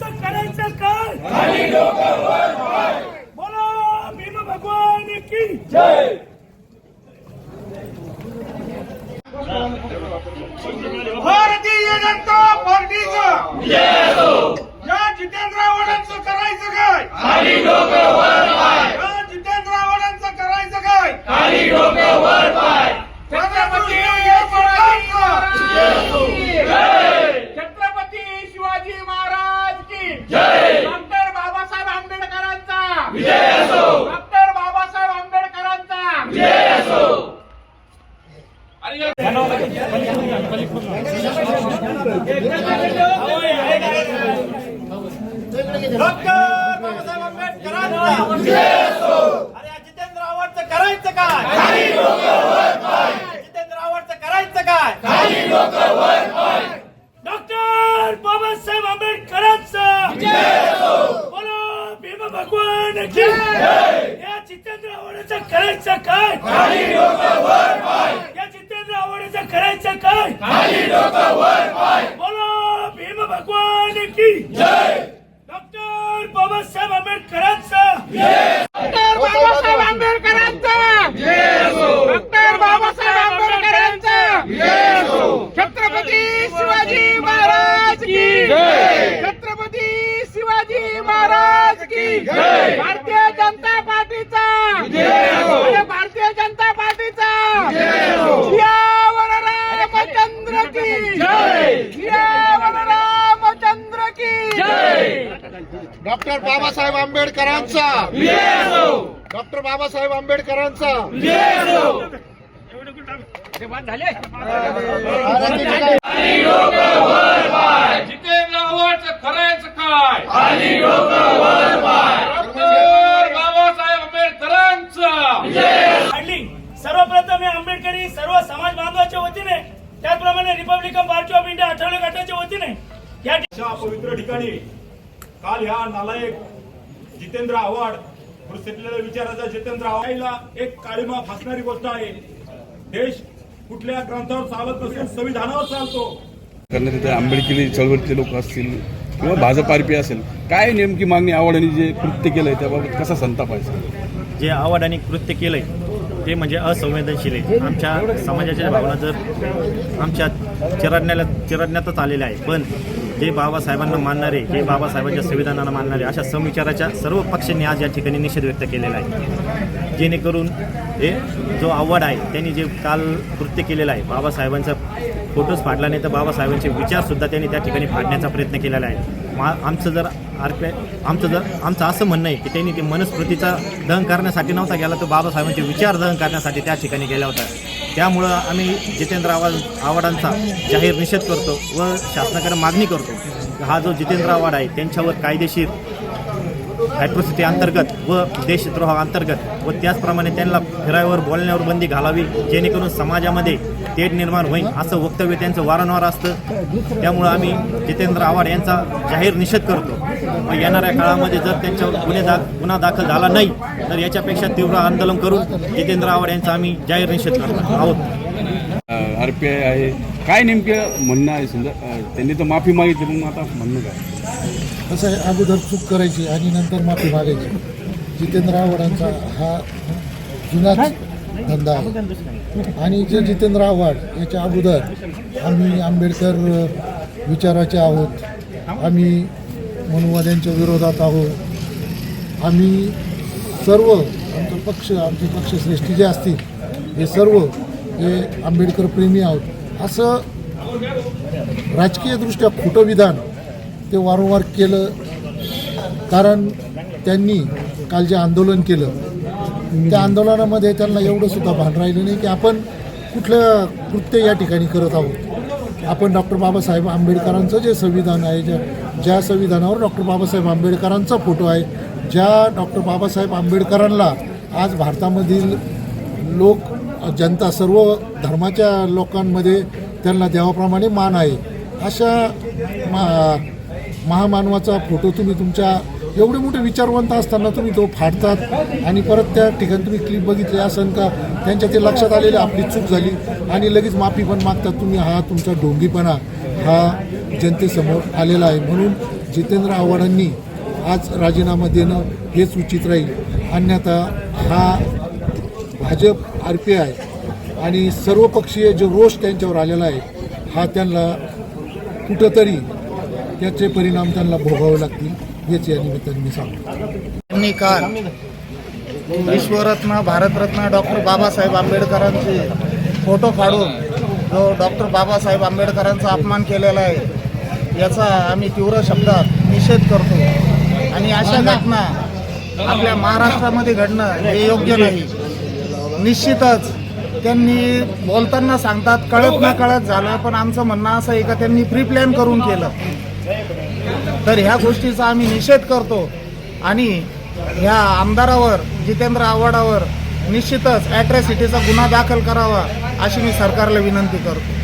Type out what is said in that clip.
आव्हाडाचं करायचं काय? बोला भीम भगवान की भारतीय जनता पार्टीचं या जितेंद्र आव्हाडांचं करायचं काय या जितेंद्र आव्हाडांचं करायचं काय छत्रपती छत्रपती शिवाजी महाराज की डॉक्टर बाबासाहेब आंबेडकरांचा डॉक्टर बाबासाहेब आंबेडकरांचा डॉक्टर बाबासाहेब आंबेडकरांचा. जितेंद्र आव्हाडचं करायचं काय? जितेंद्र आवडचं करायचं काय? डॉक्टर बाबासाहेब आंबेडकरांचं. बोलो भीम भगवान या जितेंद्र आवडचं करायचं काय? आव्हाडाचं करायचं काय? बोलो भीम भगवान की. डॉक्टर बाबासाहेब आंबेडकरांचं. डॉक्टर बाबासाहेब आंबेडकरांचं. डॉक्टर बाबासाहेब आंबेडकरांचं. छत्रपती शिवाजी महाराज की. छत्रपती शिवाजी महाराज की. भारतीय जनता पार्टीचा आणि भारतीय जनता पार्टीचा सियावर रामचंद्र की सियावर रामचंद्र की डॉक्टर बाबासाहेब आंबेडकरांचा. डॉक्टर बाबासाहेब आंबेडकरांचा. जितेंद्र आव्हाडचं करायचं काय डॉक्टर बाबासाहेब आंबेडकरांचं सर्वप्रथम हे आंबेडकरी सर्व समाज बांधवाच्या वतीने त्याचप्रमाणे Republican party of India Athawale गटाच्या वतीने या अशा पवित्र ठिकाणी काल ह्या नालायक जितेंद्र आव्हाड प्रसिद्धलेल्या विचाराचा जितेंद्र आव्हाडला एक काळीमा फासणारी गोष्ट आहे. देश कुठल्या ग्रंथावर चालत नसून संविधानावर चालतो. करण्यात येते आंबेडकरी चळवळीतले लोक असतील किंवा भाजप आरपी असेल काय नेमकी मागणी आवडीने जे कृत्य केलंय त्याबाबत कसा संताप आहे? जे आवाडाने कृत्य केलंय ते म्हणजे असंवेदनशील आहे. आमच्या समाजाच्या भावना जर आमच्या चिरडण्याला चिरडण्यातच आलेल्या आहे पण जे बाबासाहेबांना मानणारे जे बाबासाहेबांच्या संविधानाला मानणारे अशा समविचाराच्या सर्व पक्षांनी आज या ठिकाणी निषेध व्यक्त केलेला आहे. जेणेकरून हे जो आव्हाड आहे त्यांनी जे काल कृत्य केलेलं आहे बाबासाहेबांचा फोटोज फाडला नाही तर बाबासाहेबांचे विचारसुद्धा त्यांनी त्या ठिकाणी फाडण्याचा प्रयत्न केलेला आहे. मा आमचं जर आर पी आमचं जर आमचं असं म्हणणं आहे की त्यांनी ते मनस्मृतीचा दहन करण्यासाठी नव्हता गेला तो बाबासाहेबांचे विचार दहन करण्यासाठी त्या ठिकाणी गेला होता. त्यामुळं आम्ही जितेंद्र आव्हाड आव्हाडांचा जाहीर निषेध करतो व शासनाकडे मागणी करतो. हा जो जितेंद्र आव्हाड आहे त्यांच्यावर कायदेशीर ॲट्रॉसिटी अंतर्गत व देशद्रोहा अंतर्गत व त्याचप्रमाणे त्यांना फिरायवर बोलण्यावर बंदी घालावी जेणेकरून समाजामध्ये तेढ निर्माण होईल असं वक्तव्य त्यांचं वारंवार असतं. त्यामुळं आम्ही जितेंद्र आव्हाड यांचा जाहीर निषेध करतो. येणाऱ्या काळामध्ये जर त्यांच्यावर गुन्हे दा गुन्हा दाखल झाला नाही तर याच्यापेक्षा तीव्र आंदोलन करून जितेंद्र आव्हाड यांचा आम्ही जाहीर निषेध करतो आहोत. आरपीआय आहे. काय नेमकं म्हणणं आहे? समजा अं, त्यांनी तर माफी मागितली मग आता म्हणणं काय? कसं आहे अगोदर चूक करायची आणि नंतर माफी मागायची. जितेंद्र आव्हाडांचा हा जुनाच धंदा आहे. आणि जे जितेंद्र आव्हाड याच्या अगोदर आम्ही आंबेडकर अ, विचाराचे आहोत. आम्ही मनुवाद्यांच्या विरोधात आहोत. आम्ही सर्व आमचा पक्ष आमचे पक्षश्रेष्ठी जे असतील हे सर्व हे आंबेडकर प्रेमी आहोत. असं राजकीयदृष्ट्या खोटं विधान ते वारंवार केलं. कारण त्यांनी काल जे आंदोलन केलं त्या आंदोलनामध्ये त्यांना एवढं सुद्धा भान राहिलं नाही की आपण कुठलं कृत्य या ठिकाणी करत आहोत. आपण डॉक्टर बाबासाहेब आंबेडकरांचं जे संविधान आहे ज्या ज्या संविधानावर डॉक्टर बाबासाहेब आंबेडकरांचा फोटो आहे ज्या डॉक्टर बाबासाहेब आंबेडकरांना आज भारतामधील लोक जनता सर्व धर्माच्या लोकांमध्ये त्यांना देवाप्रमाणे मान आहे. अशा मा महामानवाचा फोटो तुम्ही तुमच्या एवढे मोठे विचारवंत असताना तुम्ही तो फाडतात आणि परत त्या ठिकाणी तुम्ही क्लिप बघितली असन का? त्यांच्या ते लक्षात आलेले आपली चूक झाली आणि लगेच माफी पण मागतात. तुम्ही हा तुमचा ढोंगीपणा हा जनतेसमोर आलेला आहे. म्हणून जितेंद्र आव्हाडांनी आज राजीनामा देणं हेच उचित राहील. अन्यथा हा भाजप आर पी आय आणि सर्वपक्षीय जो रोष त्यांच्यावर आलेला आहे हा त्यांना कुठंतरी त्याचे परिणाम त्यांना भोगावे लागतील हेच या निमित्ताने मी सांगतो. त्यांनी काल विश्वरत्न भारतरत्न डॉक्टर बाबासाहेब आंबेडकरांचे फोटो फाडून जो डॉक्टर बाबासाहेब आंबेडकरांचा अपमान केलेला आहे याचा आम्ही तीव्र शब्दात निषेध करतो. आणि अशा घटना आपल्या महाराष्ट्रामध्ये घडणं हे योग्य नाही. निश्चितच. त्यांनी बोलताना सांगतात कळत ना कळत झालं पण आमचं म्हणणं असं आहे का त्यांनी प्री प्लॅन करून केलं. तर ह्या गोष्टीचा आम्ही निषेध करतो. आणि ह्या आमदारावर जितेंद्र आव्हाडावर निश्चितच ॲट्रॅसिटीचा गुन्हा दाखल करावा अशी मी सरकारला विनंती करतो.